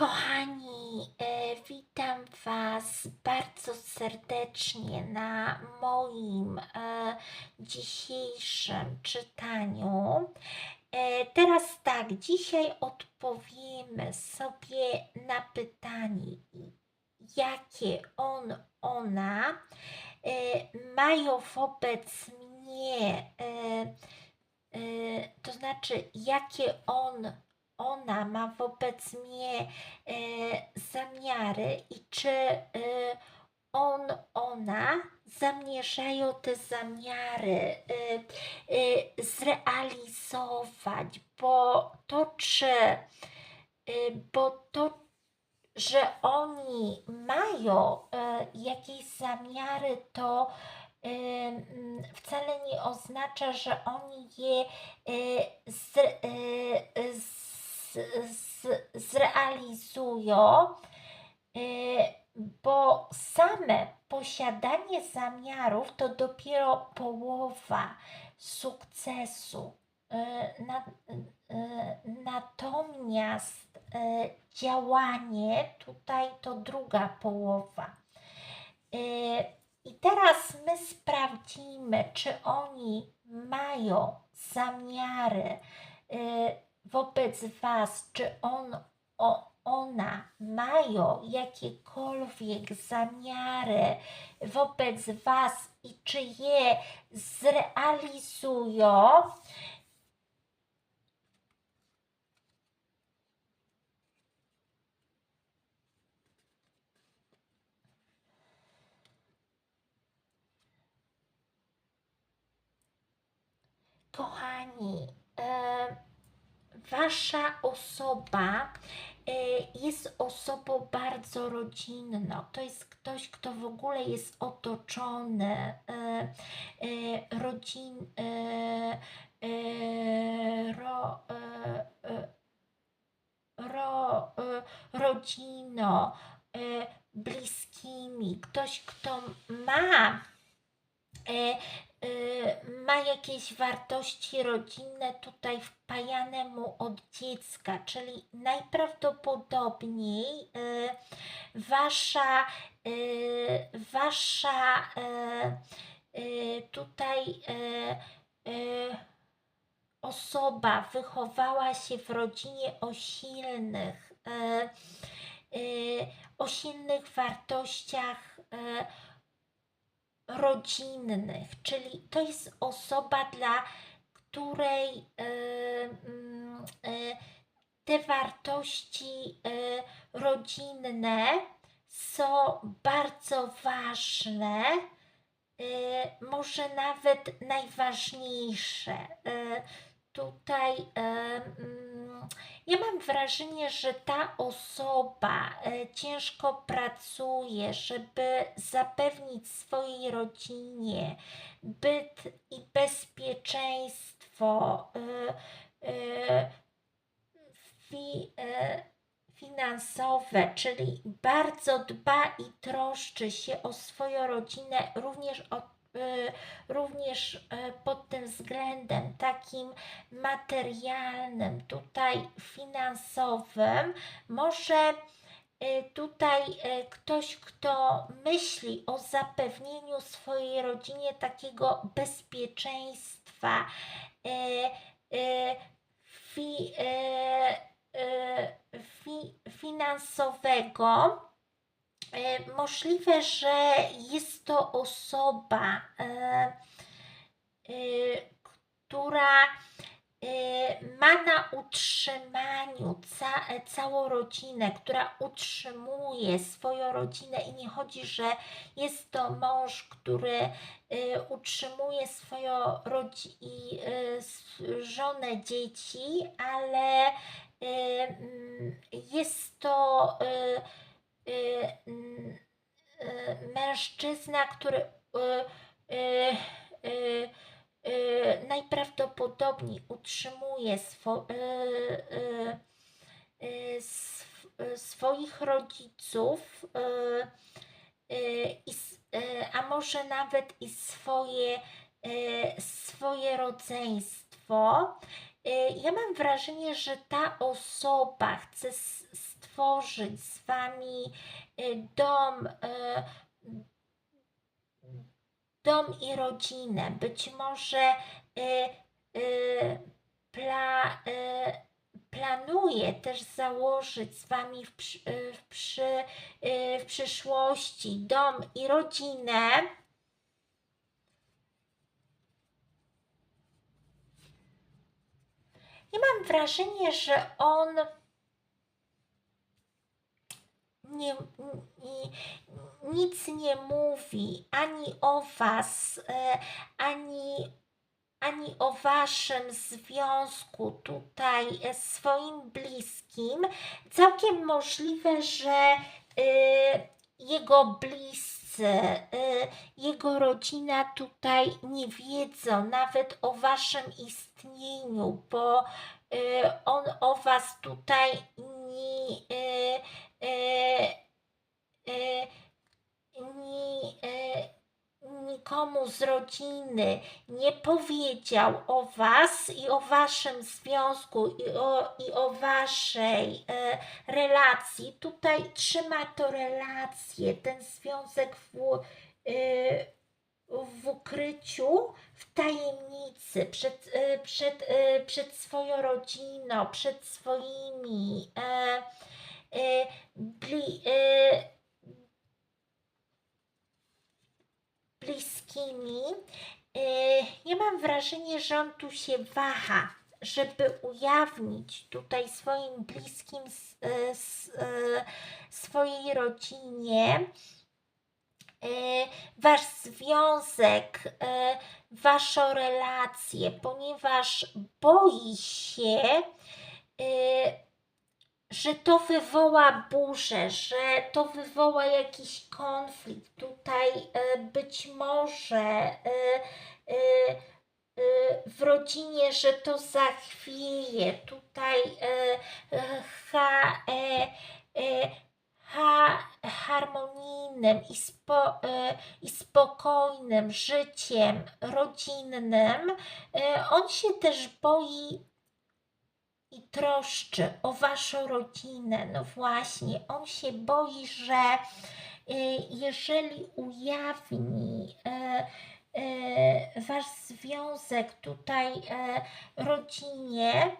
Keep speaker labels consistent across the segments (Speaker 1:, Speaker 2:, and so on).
Speaker 1: Kochani, e, witam Was bardzo serdecznie na moim e, dzisiejszym czytaniu. E, teraz tak, dzisiaj odpowiemy sobie na pytanie, jakie on, ona mają wobec mnie, to znaczy, jakie on, ona ma wobec mnie e, zamiary i czy e, on, ona zamierzają te zamiary e, zrealizować, bo to czy, bo to, że oni mają jakieś zamiary, to wcale nie oznacza, że oni je z, e, z, zrealizują, e, bo same posiadanie zamiarów to dopiero połowa sukcesu. Na, e, natomiast działanie tutaj to druga połowa. I teraz my sprawdzimy, czy oni mają zamiary wobec Was, czy on, o, ona mają jakiekolwiek zamiary wobec Was i czy je zrealizują. Kochani, wasza osoba e, jest osobą bardzo rodzinną. To jest ktoś, kto w ogóle jest otoczony e, e, rodzin, ro, ro, rodziną, bliskimi. Ktoś, kto ma ma jakieś wartości rodzinne tutaj wpajane mu od dziecka, czyli najprawdopodobniej e, wasza, e, wasza tutaj osoba wychowała się w rodzinie o silnych, o silnych wartościach rodzinnych, czyli to jest osoba, dla której e, mm, e, te wartości e, rodzinne są bardzo ważne, może nawet najważniejsze. Tutaj mm, ja mam wrażenie, że ta osoba e, ciężko pracuje, żeby zapewnić swojej rodzinie byt i bezpieczeństwo e, e, fi, finansowe, czyli bardzo dba i troszczy się o swoją rodzinę, również o również e, pod tym względem takim materialnym, tutaj finansowym, może e, tutaj e, ktoś, kto myśli o zapewnieniu swojej rodzinie takiego bezpieczeństwa, e, e, fi, e, e, fi, finansowego, E, Możliwe, że jest to osoba, e, e, która e, ma na utrzymaniu ca, e, całą rodzinę, która utrzymuje swoją rodzinę i nie chodzi, że jest to mąż, który e, utrzymuje swoją rodzinę i e, żonę, dzieci, ale e, jest to e, mężczyzna, który y, y, y, y, najprawdopodobniej utrzymuje swo, sw, swoich rodziców, a może nawet i swoje, swoje rodzeństwo. Ja mam wrażenie, że ta osoba chce stworzyć z Wami y, dom, y, dom i rodzinę. Być może y, pla, planuje też założyć z Wami w, w, przy, w przyszłości dom i rodzinę. I mam wrażenie, że on nie, nic nie mówi ani o Was, e, ani, ani o Waszym związku tutaj swoim bliskim. Całkiem możliwe, że y, jego bliscy, jego rodzina tutaj nie wiedzą nawet o Waszym istnieniu, bo on o Was tutaj nie E, e, ni, e, nikomu z rodziny nie powiedział o Was i o Waszym związku i o, i o Waszej relacji, tutaj trzyma to relację, ten związek w, w ukryciu, w tajemnicy, przed, e, przed, przed swoją rodziną, przed swoimi Y, bli, y, bliskimi, y, ja mam wrażenie, że on tu się waha, żeby ujawnić tutaj swoim bliskim, swojej rodzinie, wasz związek, waszą relację, ponieważ boi się, że to wywoła burzę, że to wywoła jakiś konflikt. Tutaj e, być może e, e, w rodzinie, że to zachwieje. Tutaj ha, ha, harmonijnym i, spo, i spokojnym życiem rodzinnym, on się też boi i troszczy o waszą rodzinę. No właśnie, on się boi, że y, jeżeli ujawni y, y, wasz związek tutaj rodzinie,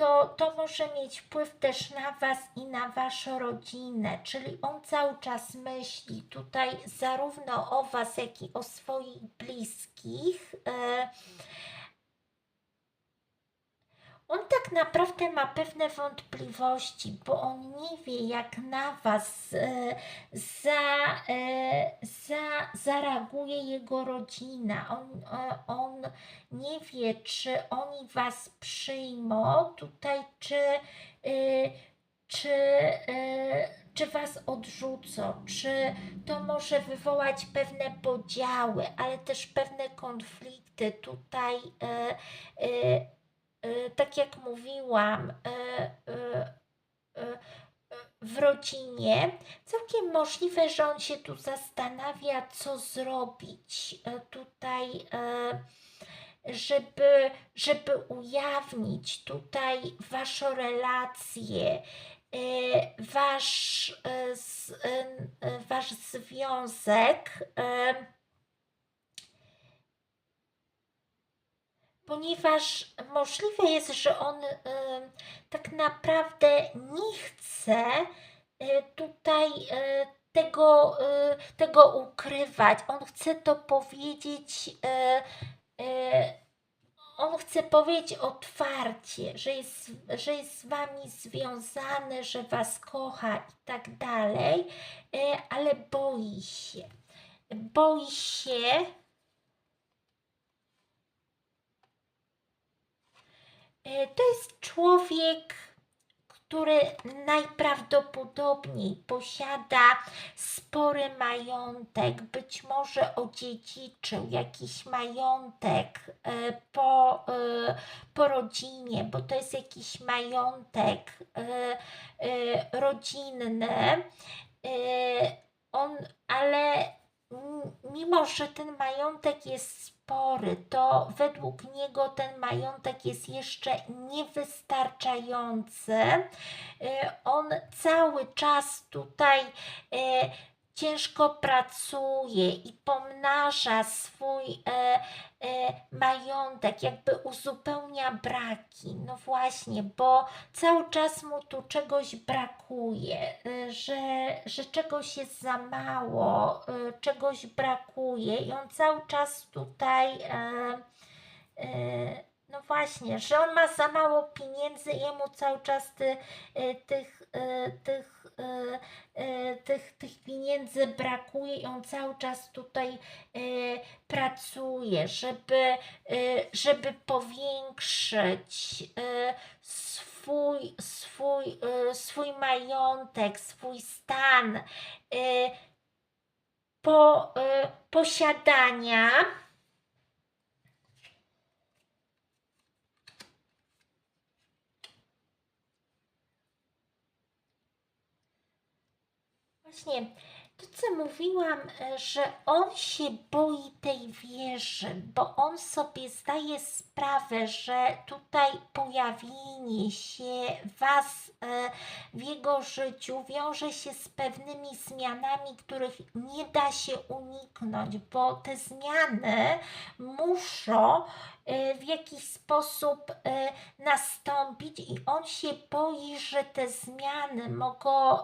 Speaker 1: to, to może mieć wpływ też na Was i na Waszą rodzinę. Czyli on cały czas myśli tutaj zarówno o Was, jak i o swoich bliskich. On tak naprawdę ma pewne wątpliwości, bo on nie wie, jak na Was e, za, e, za, zareaguje jego rodzina. On, e, on nie wie, czy oni Was przyjmą tutaj, czy, czy, czy Was odrzucą, czy to może wywołać pewne podziały, ale też pewne konflikty tutaj tak jak mówiłam, y, y, w rodzinie, całkiem możliwe, że on się tu zastanawia, co zrobić tutaj, żeby, żeby ujawnić tutaj waszą relację, wasz, wasz związek ponieważ możliwe jest, że on y, tak naprawdę nie chce y, tutaj y, tego, y, tego ukrywać. On chce to powiedzieć. Y, y, on chce powiedzieć otwarcie, że jest, że jest z wami związany, że was kocha i tak dalej, ale boi się. Boi się, E, to jest człowiek, który najprawdopodobniej posiada spory majątek, być może odziedziczył jakiś majątek e, po, e, po rodzinie, bo to jest jakiś majątek rodzinny. On, ale mimo, że ten majątek jest pory, to według niego ten majątek jest jeszcze niewystarczający. Y, On cały czas tutaj y, ciężko pracuje i pomnaża swój e, e, majątek, jakby uzupełnia braki. No właśnie, bo cały czas mu tu czegoś brakuje, y, że, że czegoś jest za mało, y, czegoś brakuje i on cały czas tutaj. E, e, no właśnie, że on ma za mało pieniędzy i jemu cały czas ty, y, tych, tych, y, y, tych, tych pieniędzy brakuje i on cały czas tutaj pracuje, żeby, żeby powiększyć swój, swój, swój majątek, swój stan po, posiadania. Właśnie, to co mówiłam, e, że on się boi tej wieży, bo on sobie zdaje sprawę, że tutaj pojawienie się Was e, w jego życiu wiąże się z pewnymi zmianami, których nie da się uniknąć, bo te zmiany muszą e, w jakiś sposób nastąpić i on się boi, że te zmiany mogą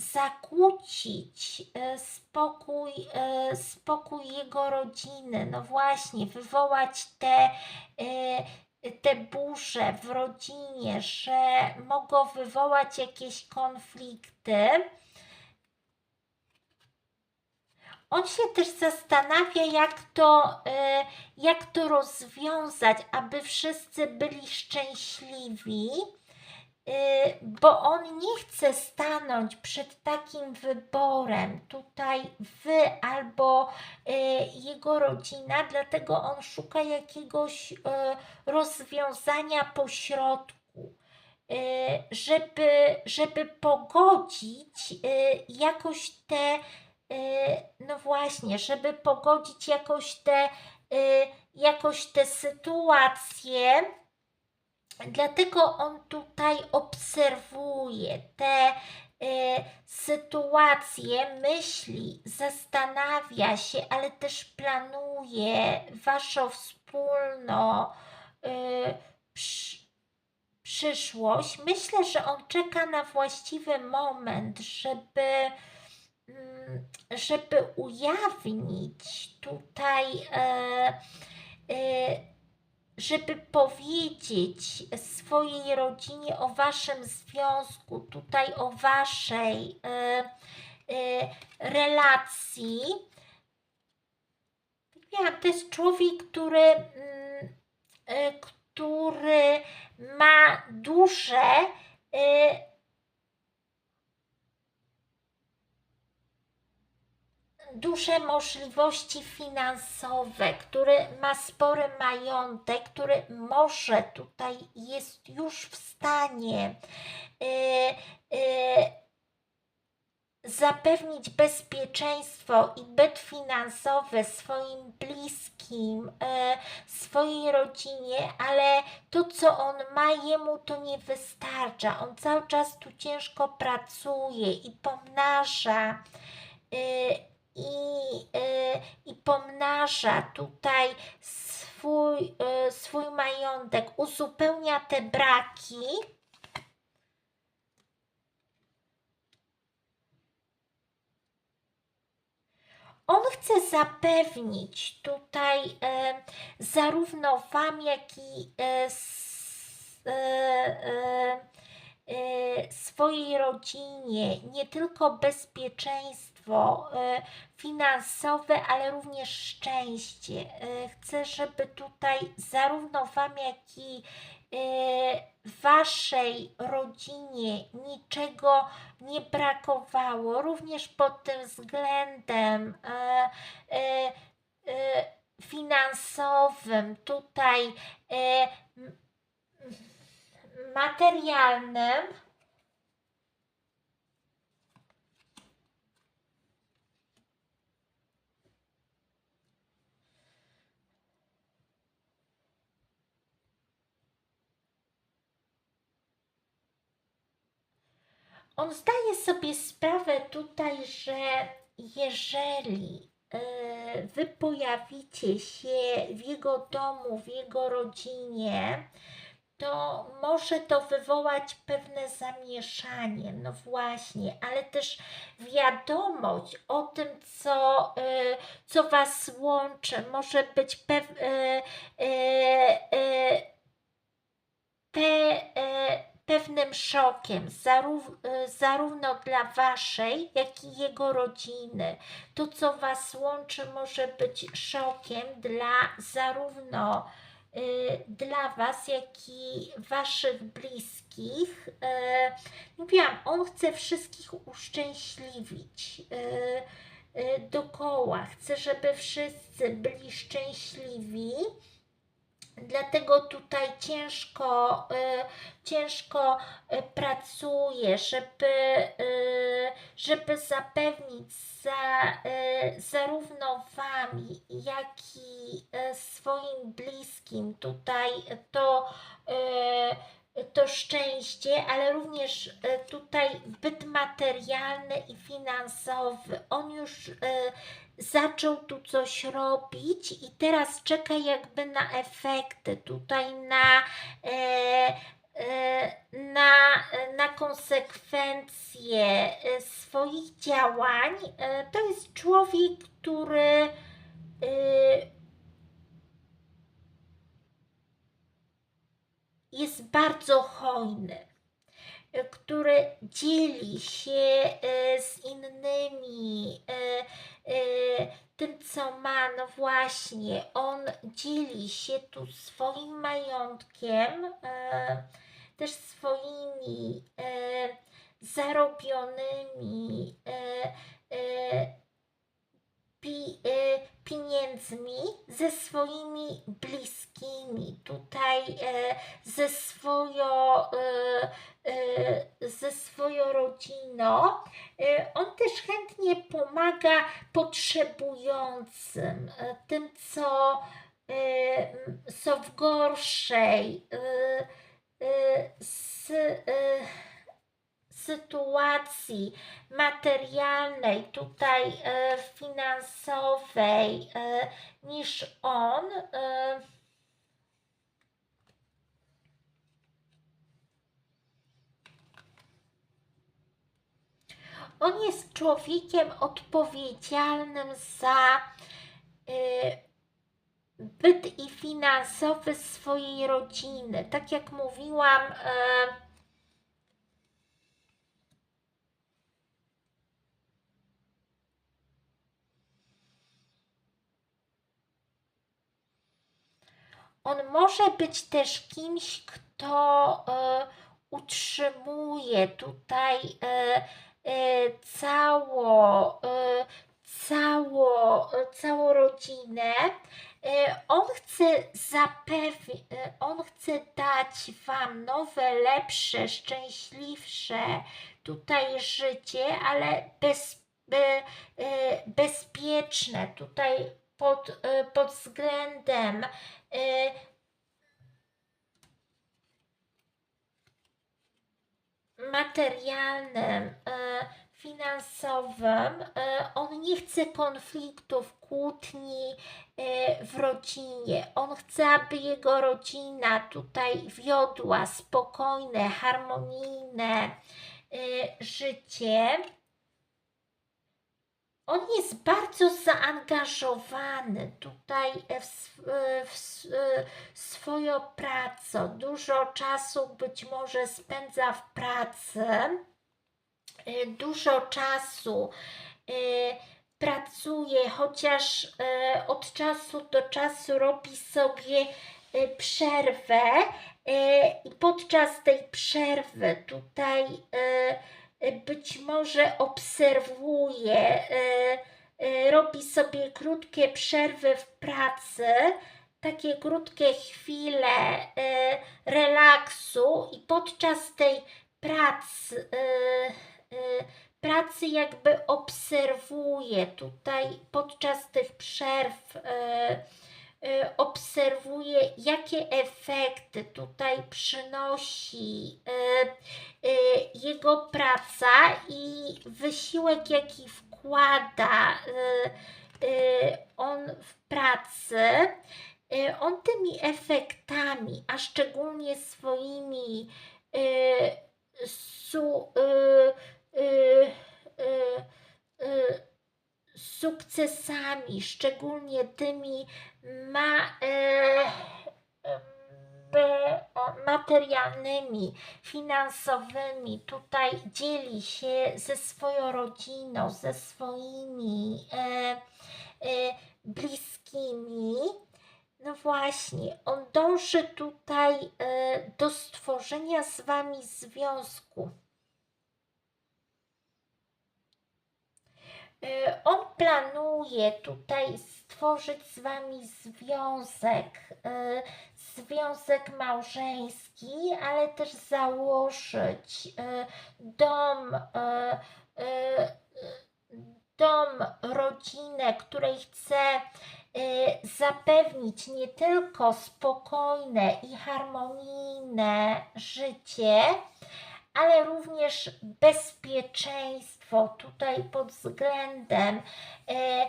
Speaker 1: zakłócić e, spokój, e, spokój jego rodziny. No właśnie, wywołać te, e, te burze w rodzinie, że mogą wywołać jakieś konflikty. On się też zastanawia, jak to, jak to rozwiązać, aby wszyscy byli szczęśliwi. Y, bo on nie chce stanąć przed takim wyborem, tutaj wy albo y, jego rodzina, dlatego on szuka jakiegoś y, rozwiązania pośrodku, żeby, żeby pogodzić jakoś te, no właśnie, żeby pogodzić jakoś te, jakoś te sytuacje, Dlatego on tutaj obserwuje te y, sytuacje, myśli, zastanawia się, ale też planuje waszą wspólną y, przy, przyszłość. Myślę, że on czeka na właściwy moment, żeby, mm, żeby ujawnić tutaj. Y, żeby powiedzieć swojej rodzinie o waszym związku, tutaj o waszej y, y, relacji. Ja, to jest człowiek, który, y, który ma duże duże możliwości finansowe, który ma spory majątek, który może tutaj jest już w stanie yy, yy, zapewnić bezpieczeństwo i byt finansowy swoim bliskim, yy, swojej rodzinie, ale to, co on ma, jemu to nie wystarcza. On cały czas tu ciężko pracuje i pomnaża i, y, i pomnaża tutaj swój, y, swój majątek, uzupełnia te braki. On chce zapewnić tutaj y, zarówno Wam, jak i swojej rodzinie nie tylko bezpieczeństwo, bezpieczeństwo e, finansowe, ale również szczęście. E, chcę, żeby tutaj zarówno Wam, jak i e, Waszej rodzinie niczego nie brakowało, również pod tym względem finansowym, tutaj materialnym. On zdaje sobie sprawę tutaj, że jeżeli e, wy pojawicie się w jego domu, w jego rodzinie, to może to wywołać pewne zamieszanie. No właśnie, ale też wiadomość o tym, co, y, co Was łączy, może być pew, y, y, y, pe, y, pewnym szokiem, zarów, y, zarówno dla Waszej, jak i jego rodziny. To, co Was łączy, może być szokiem dla zarówno y, dla Was, jak i Waszych bliskich. Y, Mówiłam, on chce wszystkich uszczęśliwić dookoła. Chce, żeby wszyscy byli szczęśliwi. Dlatego tutaj ciężko, y, ciężko y, pracuje, żeby, y, żeby zapewnić za, zarówno Wami, jak i swoim bliskim tutaj to, to szczęście, ale również tutaj byt materialny i finansowy. On już zaczął tu coś robić i teraz czeka jakby na efekty, tutaj na, e, e, na, na konsekwencje e, swoich działań. E, to jest człowiek, który e, jest bardzo hojny, e, który dzieli się e, z innymi e, tym, co ma. No właśnie, on dzieli się tu swoim majątkiem, też swoimi zarobionymi pi, e, pieniędzmi ze swoimi bliskimi, tutaj e, ze swoją, e, e, ze swoją rodziną. E, On też chętnie pomaga potrzebującym, e, tym, co m, są w gorszej e, s, e, sytuacji materialnej, tutaj e, finansowej e, niż on. E, on jest człowiekiem odpowiedzialnym za byt i finansowy swojej rodziny. Tak jak mówiłam, On może być też kimś, kto e, utrzymuje tutaj e, e, cało, cało, całą rodzinę. On chce zapewnić, on chce dać Wam nowe, lepsze, szczęśliwsze tutaj życie, ale bez, be, bezpieczne tutaj pod, pod względem materialnym, e, finansowym. E, On nie chce konfliktów, kłótni w rodzinie. On chce, aby jego rodzina tutaj wiodła spokojne, harmonijne życie. On jest bardzo zaangażowany tutaj w, sw- w s- swoją pracę. Dużo czasu być może spędza w pracy. Dużo czasu pracuje, chociaż od czasu do czasu robi sobie przerwę i podczas tej przerwy tutaj być może obserwuje, y, y, robi sobie krótkie przerwy w pracy, takie krótkie chwile y, relaksu i podczas tej pracy, y, y, pracy jakby obserwuje tutaj podczas tych przerw y, y, obserwuję, jakie efekty tutaj przynosi y, y, jego praca i wysiłek, jaki wkłada y, y, on w pracy. Y, On tymi efektami, a szczególnie swoimi y, su, y, y, y, y, sukcesami, szczególnie tymi ma, e, e, materialnymi, finansowymi. Tutaj dzieli się ze swoją rodziną, ze swoimi e, bliskimi. No właśnie, on dąży tutaj do stworzenia z wami związku. Y, On planuje tutaj stworzyć z Wami związek, y, związek małżeński, ale też założyć y, dom, dom, rodzinę, której chce zapewnić nie tylko spokojne i harmonijne życie, ale również bezpieczeństwo tutaj pod względem e,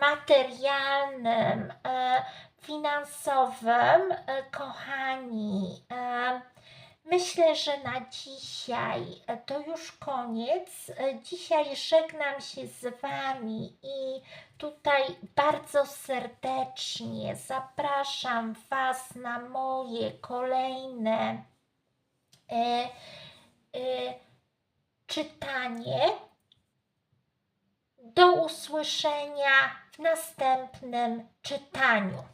Speaker 1: materialnym, e, finansowym, e, kochani. Myślę, że na dzisiaj to już koniec. Dzisiaj żegnam się z Wami i tutaj bardzo serdecznie zapraszam Was na moje kolejne e, e, czytanie. Do usłyszenia w następnym czytaniu.